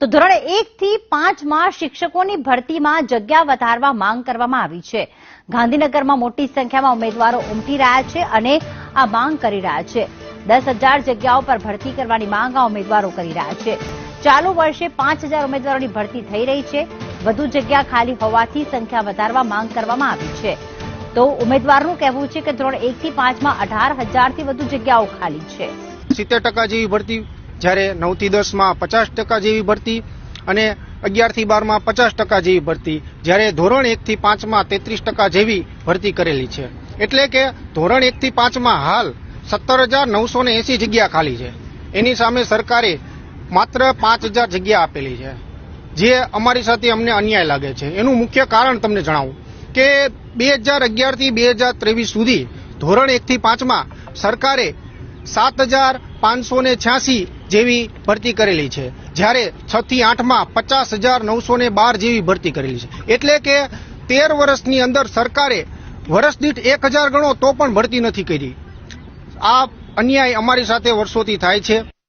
તો ધોરણ એક થી પાંચમાં શિક્ષકોની ભરતીમાં જગ્યા વધારવા માંગ કરવામાં આવી છે. ગાંધીનગરમાં મોટી સંખ્યામાં ઉમેદવારો ઉમટી રહ્યા છે અને આ માંગ કરી રહ્યા છે. દસ જગ્યાઓ પર ભરતી કરવાની માંગ આ ઉમેદવારો કરી રહ્યા છે. ચાલુ વર્ષે પાંચ હજાર ઉમેદવારોની ભરતી થઈ રહી છે. વધુ જગ્યા ખાલી હોવાથી સંખ્યા વધારવા માંગ કરવામાં આવી છે. તો ઉમેદવારનું કહેવું છે કે ધોરણ એક થી પાંચમાં અઢાર હજારથી વધુ જગ્યાઓ ખાલી છે. સિત્તેર ટકા જેવી ભરતી જ્યારે નવથી દસમાં પચાસ ટકા જેવી ભરતી અને અગિયારથી બારમાં પચાસ ટકા જેવી ભરતી, જ્યારે ધોરણ એકથી પાંચમાં તેત્રીસ ટકા જેવી ભરતી કરેલી છે. એટલે કે ધોરણ એકથી પાંચમાં હાલ સત્તર હજાર નવસો ને એસી જગ્યા ખાલી છે. એની સામે સરકારે માત્ર પાંચ હજાર જગ્યા આપેલી છે. જે અમારી સાથે અમને અન્યાય લાગે છે. એનું મુખ્ય કારણ તમને જણાવું કે બે હજાર અગિયારથી બે હજાર ત્રેવીસ સુધી ધોરણ એકથી પાંચમાં સરકારે સાત હજાર પાંચસો ને છ્યાસી જેવી ભરતી કરેલી છે. જ્યારે છ થી આઠમાં પચાસ હજાર નવસો ને બાર જેવી ભરતી કરેલી છે. એટલે કે તેર વર્ષની અંદર સરકારે વર્ષ દીઠ એક હજાર ગણો તો પણ ભરતી નથી કરી. આ અન્યાય અમારી સાથે વર્ષોથી થાય છે.